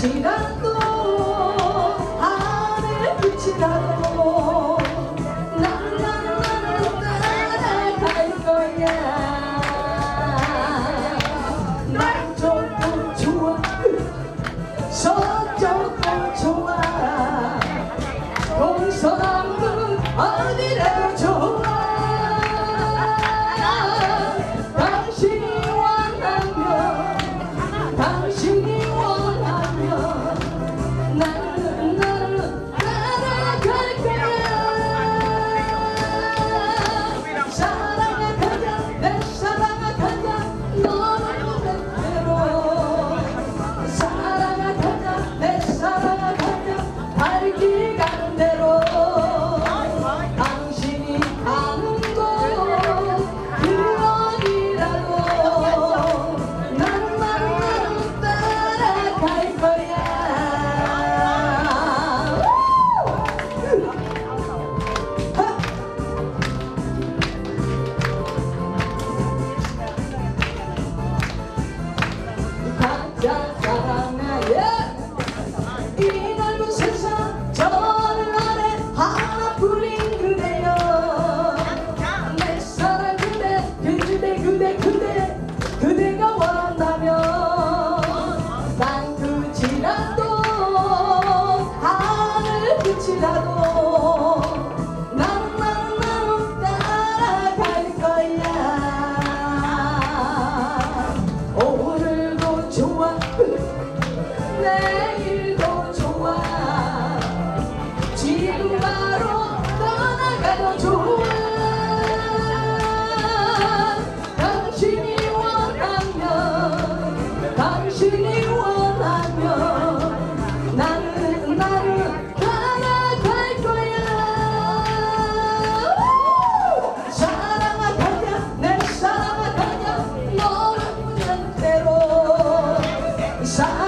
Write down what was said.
记得 자 사랑나요 이 넓은 세상 저 하늘 아래 하나뿐인 그대여 내 사랑 그대 그대 그대 그대 그대가 원한다면 땅 끝이라도 하늘 끝이라도 Woo! inside.